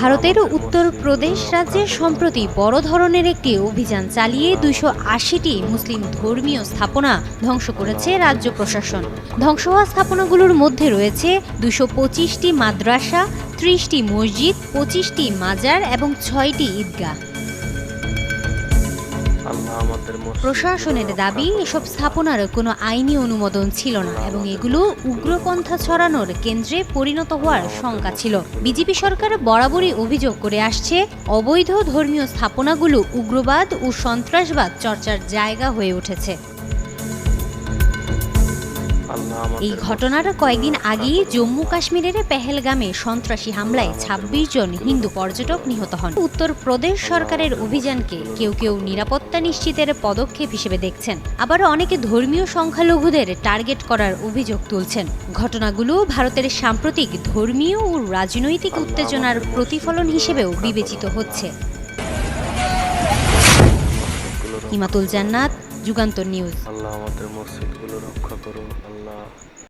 ভারতের উত্তরপ্রদেশ রাজ্যে সম্প্রতি বড় ধরনের একটি অভিযান চালিয়ে দুইশো আশিটি মুসলিম ধর্মীয় স্থাপনা ধ্বংস করেছে রাজ্য প্রশাসন। ধ্বংস হওয়া স্থাপনাগুলোর মধ্যে রয়েছে দুশো পঁচিশটি মাদ্রাসা, ত্রিশটি মসজিদ, পঁচিশটি মাজার এবং ছয়টি ঈদগাহ। প্রশাসনের দাবি, এসব স্থাপনার কোনো আইনি অনুমোদন ছিল না এবং এগুলো উগ্রপন্থা ছড়ানোর কেন্দ্রে পরিণত হওয়ার শঙ্কা ছিল। বিজেপি সরকার বরাবরই অভিযোগ করে আসছে, অবৈধ ধর্মীয় স্থাপনাগুলো উগ্রবাদ ও সন্ত্রাসবাদ চর্চার জায়গা হয়ে উঠেছে। এই ঘটনার কয়েকদিন আগেই জম্মু কাশ্মীরের পেহেলগামে সন্ত্রাসী হামলায় ২৬ জন হিন্দু পর্যটক নিহত হন। উত্তরপ্রদেশ সরকারের অভিযানকে কেউ কেউ নিরাপত্তা নিশ্চিতের পদক্ষেপ হিসেবে দেখছেন। আবার অনেকে ধর্মীয় সংখ্যালঘুদের টার্গেট করার অভিযোগ তুলছেন। ঘটনাগুলো ভারতের সাম্প্রতিক ধর্মীয় ও রাজনৈতিক উত্তেজনার প্রতিফলন হিসেবেও বিবেচিত হচ্ছে। হিমাতুল জান্নাত যুগান্তর নিউজ। আল্লাহ আমাদের মসজিদগুলো রক্ষা করুন আল্লাহ।